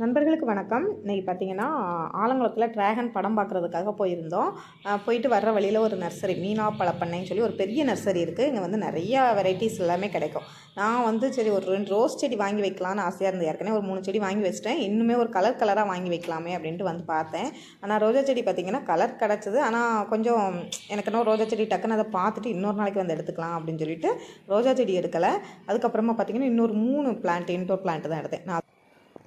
நண்பர்களுக்கு வணக்கம். இன்னைக்கு பார்த்தீங்கன்னா ஆலங்குளத்தில் ட்ராகன் படம் பார்க்குறதுக்காக போயிருந்தோம். போயிட்டு வர்ற வழியில் ஒரு நர்சரி மீனா பழப்பண்ணைன்னு சொல்லி ஒரு பெரிய நர்சரி இருக்குது இங்கே வந்து நிறையா வெரைட்டிஸ் எல்லாமே கிடைக்கும். நான் வந்து சரி ஒரு ரெண்டு ரோஸ் செடி வாங்கி வைக்கலான்னு ஆசையாக இருந்தது. ஏற்கனவே ஒரு மூணு செடி வாங்கி வச்சிட்டேன். இன்னுமே ஒரு கலர் கலராக வாங்கி வைக்கலாமே அப்படின்ட்டு வந்து பார்த்தேன். ஆனால் ரோஜா செடி பார்த்தீங்கன்னா கலர் கிடச்சிது. ஆனால் கொஞ்சம் எனக்கு இன்னும் ரோஜா செடி டக்குன்னு அதை பார்த்துட்டு இன்னொரு நாளைக்கு வந்து எடுத்துக்கலாம் அப்படின்னு சொல்லிட்டு ரோஜா செடி எடுக்கலை. அதுக்கப்புறமா பார்த்தீங்கன்னா இன்னொரு மூணு பிளான்ட் இன்டோர் பிளான்ட் தான் எடுத்தேன். நான்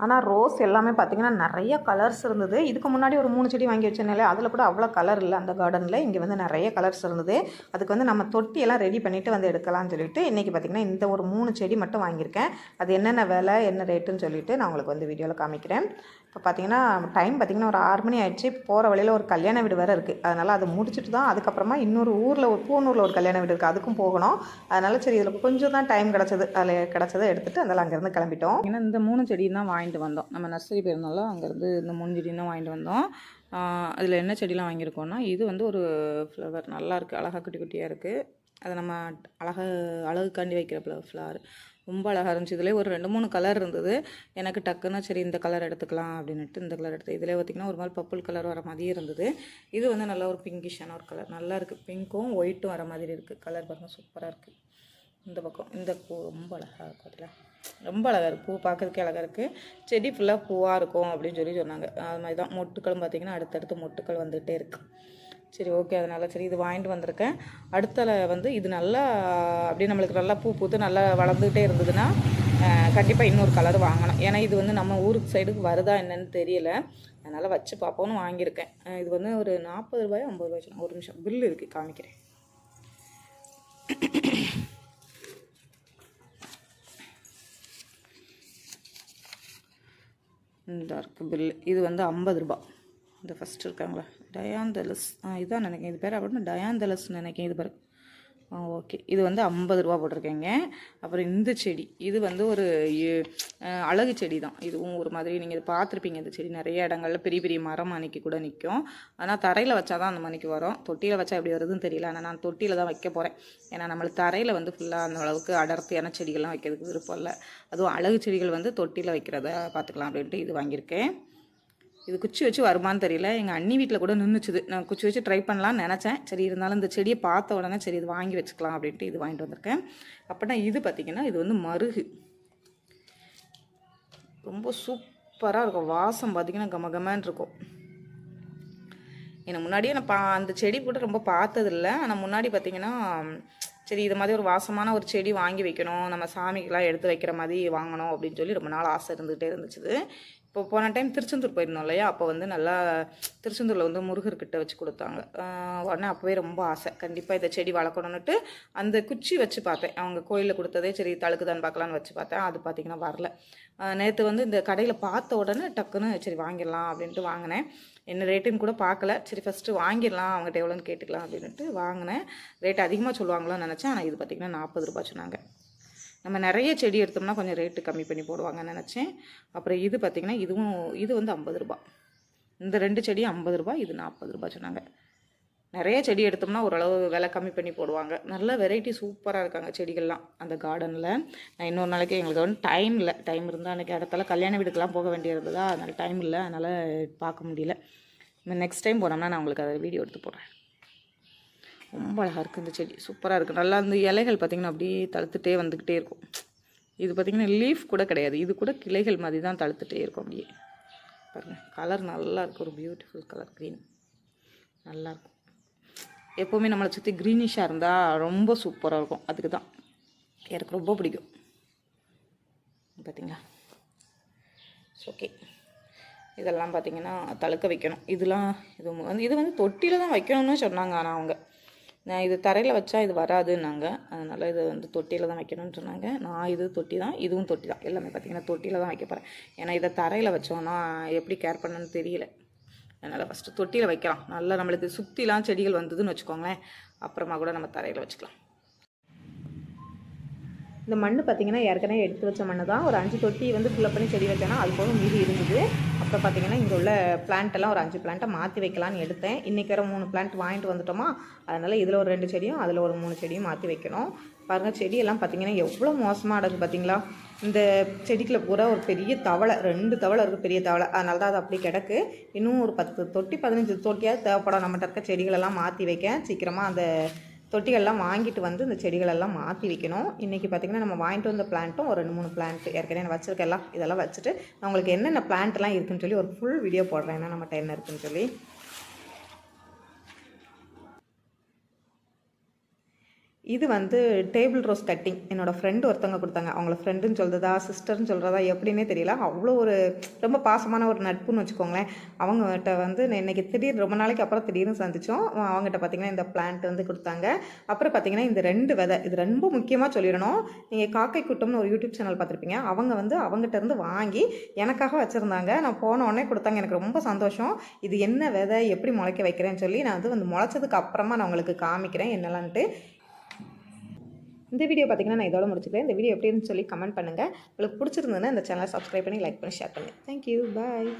ஆனால் ரோஸ் எல்லாமே பார்த்தீங்கன்னா நிறைய கலர்ஸ் இருந்தது. இதுக்கு முன்னாடி ஒரு மூணு செடி வாங்கி வச்சனால அதில் கூட அவ்வளோ கலர் இல்லை. அந்த கார்டனில் இங்கே வந்து நிறைய கலர்ஸ் இருந்தது. அதுக்கு வந்து நம்ம தொட்டியெல்லாம் ரெடி பண்ணிவிட்டு வந்து எடுக்கலாம்னு சொல்லிட்டு இன்றைக்கி பார்த்தீங்கன்னா இந்த ஒரு மூணு செடி மட்டும் வாங்கியிருக்கேன். அது என்னென்ன விலை என்ன ரேட்டுன்னு சொல்லிட்டு நான் உங்களுக்கு வந்து வீடியோவில் காமிக்கிறேன். இப்போ பார்த்தீங்கன்னா டைம் பார்த்திங்கன்னா ஒரு ஆறு மணி ஆயிடுச்சு. போகிற வழியில் ஒரு கல்யாண வீடு வேறு இருக்குது அதனால் அதை முடிச்சுட்டு தான் அதுக்கப்புறமா இன்னொரு ஊரில் ஒரு பூனூரில் ஒரு கல்யாண வீடு இருக்குது அதுக்கும் போகணும். அதனால் சரி இதில் கொஞ்சம் தான் டைம் கிடச்சது. அதில் கிடச்சதை எடுத்துகிட்டு அதெல்லாம் அங்கேருந்து கிளம்பிட்டோம். ஏன்னா இந்த மூணு செடி தான் வாங்கிட்டு வந்தோம். நம்ம நர்சரி போயிருந்தாலும் அங்கேருந்து இந்த மூணு வாங்கிட்டு வந்தோம். அதில் என்ன செடிலாம் வாங்கியிருக்கோம்னா இது வந்து ஒரு ஃப்ளவர் நல்லாயிருக்கு அழகாக குட்டி குட்டியாக இருக்குது அதை நம்ம அழகா அழகுக்காண்டி வைக்கிற ஃப்ளவர் ஃப்ளவர் ரொம்ப அழகாக இருந்துச்சு. இதில் ஒரு ரெண்டு மூணு கலர் இருந்தது. எனக்கு டக்குன்னு சரி இந்த கலர் எடுத்துக்கலாம் அப்படின்னுட்டு இந்த கலர் எடுத்து இதில் பார்த்திங்கன்னா ஒரு மாதிரி பர்பிள் கலர் வர மாதிரி இருந்தது. இது வந்து நல்லா ஒரு பிங்கிஷான ஒரு கலர் நல்லா இருக்குது பிங்க்கும் ஒயிட்டும் வர மாதிரி இருக்குது கலர் பாருங்கள் சூப்பராக இருக்குது இந்த பக்கம். இந்த பூ ரொம்ப அழகாக இருக்கும் அதில். ரொம்ப அழகாக இருக்குது பூ பார்க்குறதுக்கே அழகாக இருக்குது செடி ஃபுல்லாக பூவாக இருக்கும் அப்படின்னு சொல்லி சொன்னாங்க. அது மாதிரி தான் மொட்டுக்களும் பார்த்திங்கன்னா அடுத்தடுத்து மொட்டுக்கள் வந்துகிட்டே இருக்குது சரி ஓகே அதனால் சரி இது வாங்கிட்டு வந்திருக்கேன். அடுத்தல வந்து இது நல்லா அப்படியே நம்மளுக்கு நல்லா பூ பூத்து நல்லா வளர்ந்துக்கிட்டே இருந்ததுன்னா கண்டிப்பாக இன்னொரு கலர் வாங்கணும். ஏன்னா இது வந்து நம்ம ஊருக்கு சைடுக்கு வருதா என்னன்னு தெரியல. அதனால் வச்சு பார்ப்போம்னு வாங்கியிருக்கேன். இது வந்து ஒரு நாற்பது ரூபாய் ஐம்பது ரூபாய் ஒரு நிமிஷம். பில்லு இருக்குது காமிக்கிறேன். டார்க் பில்லு இது வந்து ஐம்பது ரூபா. இந்த ஃபஸ்ட்டு இருக்காங்களா? டயாந்தலஸ் ஆ இதான் நினைக்கிறேன். இது பேர் அப்படின்னு டயாந்தலஸ் நினைக்கிறேன். இது பேர். ஓகே. இது வந்து ஐம்பது ரூபா போட்டிருக்கேங்க. அப்புறம் இந்த செடி இது வந்து ஒரு அழகு செடி தான் இதுவும் ஒரு மாதிரி நீங்கள் இது பார்த்துருப்பீங்க இந்த செடி நிறைய இடங்கள்ல பெரிய பெரிய மரம் அன்றைக்கி கூட நிற்கும் ஆனால் தரையில் வச்சா தான் அந்த மணிக்கு வரும். தொட்டியில் வச்சா எப்படி வருதுன்னு தெரியல. ஆனால் நான் தொட்டியில் தான் வைக்க போகிறேன் ஏன்னா நம்மளுக்கு தரையில் வந்து ஃபுல்லாக அந்த அளவுக்கு அடர்த்தியான செடிகள்லாம் வைக்கிறதுக்கு விருப்பம் இல்லை. அதுவும் அழகு செடிகள் வந்து தொட்டியில் வைக்கிறத பார்த்துக்கலாம் அப்படின்ட்டு இது வாங்கியிருக்கேன். இது குச்சி வச்சு வருமான்னு தெரியல. எங்கள் அண்ணி வீட்டில் கூட நின்றுச்சுது நான் குச்சி வச்சு ட்ரை பண்ணலாம்னு நினச்சேன். சரி இருந்தாலும் இந்த செடியை பார்த்த உடனே சரி இது வாங்கி வச்சுக்கலாம் அப்படின்ட்டு இது வாங்கிட்டு வந்திருக்கேன். அப்படின்னா இது பார்த்திங்கன்னா இது வந்து மருகு. ரொம்ப சூப்பராக இருக்கும். வாசம் பார்த்திங்கன்னா கமகமன்னு இருக்கும். எனக்கு முன்னாடியே நான் பா அந்த செடி கூட ரொம்ப பார்த்ததில்ல. ஆனால் முன்னாடி பார்த்திங்கன்னா சரி இது மாதிரி ஒரு வாசமான ஒரு செடி வாங்கி வைக்கணும். நம்ம சாமிக்கெல்லாம் எடுத்து வைக்கிற மாதிரி வாங்கணும் அப்படின்னு சொல்லி ரொம்ப நாள் ஆசை இருந்துகிட்டே இருந்துச்சு இப்போ போன டைம் திருச்செந்தூர் போயிருந்தோம் இல்லையா? அப்போ வந்து நல்லா திருச்செந்தூரில் வந்து முருகர்கிட்ட வச்சு கொடுத்தாங்க. உடனே அப்போவே ரொம்ப ஆசை. கண்டிப்பாக இதை செடி வளர்க்கணுன்னுட்டு அந்த குச்சி வச்சு பார்த்தேன். அவங்க கோயிலில் கொடுத்ததே சரி தழுக்குதான் பார்க்கலான்னு வச்சு பார்த்தேன். அது பார்த்திங்கன்னா வரல. நேற்று வந்து இந்த கடையில் பார்த்த உடனே டக்குன்னு சரி வாங்கிடலாம் அப்படின்ட்டு வாங்கினேன். என்ன ரேட்டுன்னு கூட பார்க்கல. சரி ஃபஸ்ட்டு வாங்கிடலாம் அவங்ககிட்ட எவ்வளோன்னு கேட்டுக்கலாம் அப்படின்ட்டு வாங்கினேன். ரேட் அதிகமாக சொல்லுவாங்களோன்னு நினச்சேன். ஆனால் இது பார்த்திங்கன்னா நாற்பது ரூபாய் சொன்னாங்க. நம்ம நிறைய செடி எடுத்தோம்னா கொஞ்சம் ரேட்டு கம்மி பண்ணி போடுவாங்கன்னு நினச்சேன். அப்புறம் இது பார்த்திங்கன்னா இதுவும் இது வந்து ஐம்பது ரூபா இந்த ரெண்டு செடியும் ஐம்பது ரூபாய் இது நாற்பது ரூபாய் சொன்னாங்க. நிறைய செடி எடுத்தோம்னா ஓரளவு விலை கம்மி பண்ணி போடுவாங்க. நல்ல வெரைட்டி சூப்பராக இருக்காங்க செடிகள்லாம் அந்த கார்டனில் நான் இன்னொரு நாளைக்கு எங்களுக்கு வந்து டைம் இல்லை. டைம் இருந்தால் அன்றைக்கி இடத்துல கல்யாண வீடுக்கெலாம் போக வேண்டியிருந்ததா? அதனால் டைம் இல்லை. அதனால் பார்க்க முடியல. நெக்ஸ்ட் டைம் போனோம்னா நான் உங்களுக்கு அதை வீடியோ எடுத்து போடுறேன். ரொம்ப அழகாக இருக்குது இந்த செடி. சூப்பராக இருக்குது நல்லா இந்த இலைகள் பார்த்திங்கன்னா அப்படியே தழுத்துட்டே வந்துக்கிட்டே இருக்கும். இது பார்த்திங்கன்னா லீஃப் கூட கிடையாது. இது கூட கிளைகள் மாதிரி தான் தளர்த்துட்டே இருக்கும் அப்படியே. பாருங்கள் கலர் நல்லாயிருக்கும் ஒரு பியூட்டிஃபுல் கலர் க்ரீன் நல்லாயிருக்கும் எப்போவுமே நம்மளை சுற்றி க்ரீனிஷாக இருந்தால் ரொம்ப சூப்பராக இருக்கும். அதுக்கு தான். எனக்கு ரொம்ப பிடிக்கும். பார்த்திங்களா ஓகே இதெல்லாம் பார்த்திங்கன்னா தழுக்க வைக்கணும். இதெல்லாம் இது வந்து இது வந்து தொட்டியில் தான் வைக்கணும்னு சொன்னாங்க ஆனால் அவங்க. நான் இது தரையில் வச்சா இது வராதுன்னாங்க. அதனால் இது வந்து தொட்டியில் தான் வைக்கணும்னு சொன்னாங்க. நான் இது தொட்டி தான் இதுவும் தொட்டி தான். எல்லாமே பார்த்தீங்கன்னா தொட்டியில் தான் வைக்க போகிறேன் ஏன்னா இதை தரையில் வச்சோன்னா எப்படி கேர் பண்ணணும்னு தெரியல. அதனால் ஃபஸ்ட்டு தொட்டியில் வைக்கலாம். நல்லா நம்மளுக்கு சுற்றிலாம் செடிகள் வந்ததுன்னு வச்சுக்கோங்களேன். அப்புறமா கூட நம்ம தரையில் வச்சுக்கலாம். இந்த மண் பார்த்தீங்கன்னா ஏற்கனவே எடுத்து வச்ச மண்ணு தான். ஒரு அஞ்சு தொட்டி வந்து ஃபுல்லப் பண்ணி செடி வச்சேன்னா அது போக மீதி இருந்தது. அப்புறம் பார்த்தீங்கன்னா இங்கே உள்ள பிளான்ட்டெல்லாம் ஒரு அஞ்சு பிளான்ட்டை மாற்றி வைக்கலான்னு எடுத்தேன். இன்றைக்கி வர மூணு பிளான்ட் வாங்கிட்டு வந்துட்டோமா? அதனால் இதில் ஒரு ரெண்டு செடியும் அதில் ஒரு மூணு செடியும் மாற்றி வைக்கணும். பாருங்கள் செடியெல்லாம் பார்த்தீங்கன்னா எவ்வளோ மோசமாக அடகு பார்த்தீங்களா இந்த செடிக்குள்ள பூரா ஒரு பெரிய தவளை ரெண்டு தவளை இருக்குது பெரிய தவளை. அதனால தான் அது அப்படி கிடக்கு. இன்னும் ஒரு பத்து தொட்டி பதினஞ்சு தொட்டியாவது தேவைப்படும். நம்மகிட்ட இருக்க செடிகளெல்லாம் மாற்றி வைக்க. சீக்கிரமாக அந்த தொட்டிகள்லாம் வாங்கிட்டு வந்து இந்த செடிகளெல்லாம் மாற்றி வைக்கணும். இன்றைக்கி பார்த்திங்கன்னா நம்ம வாங்கிட்டு வந்த பிளான்ட்டும் ஒரு ரெண்டு மூணு பிளான்ட் ஏற்கனவே நான் எல்லாம் இதெல்லாம் வச்சுட்டு நான் உங்களுக்கு என்னென்ன பிளான்ட்லாம் இருக்குதுன்னு சொல்லி ஒரு ஃபுல் வீடியோ போடுறேன். ஏன்னா நம்மகிட்ட என்ன இருக்குன்னு சொல்லி. இது வந்து டேபிள் ரோஸ் கட்டிங் என்னோடய ஃப்ரெண்டு ஒருத்தவங்க கொடுத்தாங்க. அவங்கள ஃப்ரெண்டுன்னு சொல்கிறதா சிஸ்டர்னு சொல்கிறதா எப்படின்னே தெரியல. அவ்வளோ ஒரு ரொம்ப பாசமான ஒரு நட்புன்னு வச்சுக்கோங்களேன். அவங்ககிட்ட வந்து இன்றைக்கி இன்னைக்கு திடீர் ரொம்ப நாளைக்கு அப்புறம் திடீர்னு சந்தித்தோம் அவங்ககிட்ட பார்த்தீங்கன்னா இந்த பிளான்ட் வந்து கொடுத்தாங்க. அப்புறம் பார்த்திங்கன்னா இந்த ரெண்டு விதை இது ரொம்ப முக்கியமாக சொல்லிடணும். நீங்கள் காக்கை கூட்டம்னு ஒரு யூடியூப் சேனல் பார்த்துருப்பீங்க அவங்க வந்து அவங்ககிட்ட இருந்து வாங்கி எனக்காக வச்சுருந்தாங்க. நான் போன உடனே கொடுத்தாங்க. எனக்கு ரொம்ப சந்தோஷம். இது என்ன விதை எப்படி முளைக்க வைக்கிறேன்னு சொல்லி நான் வந்து வந்து முளைச்சதுக்கு அப்புறமா நான் உங்களுக்கு காமிக்கிறேன். என்னலான்ட்டு இந்த வீடியோ பார்த்தீங்கன்னா நான் இதோட முடிச்சுக்கிறேன். இந்த வீடியோ எப்படின்னு சொல்லி கமெண்ட் பண்ணுங்கள் உங்களுக்கு பிடிச்சிருந்ததுன்னா இந்த சேனலை சப்ஸ்கிரைப் பண்ணி லைக் பண்ணி ஷேர் பண்ணுங்கள் தேங்க்யூ பாய்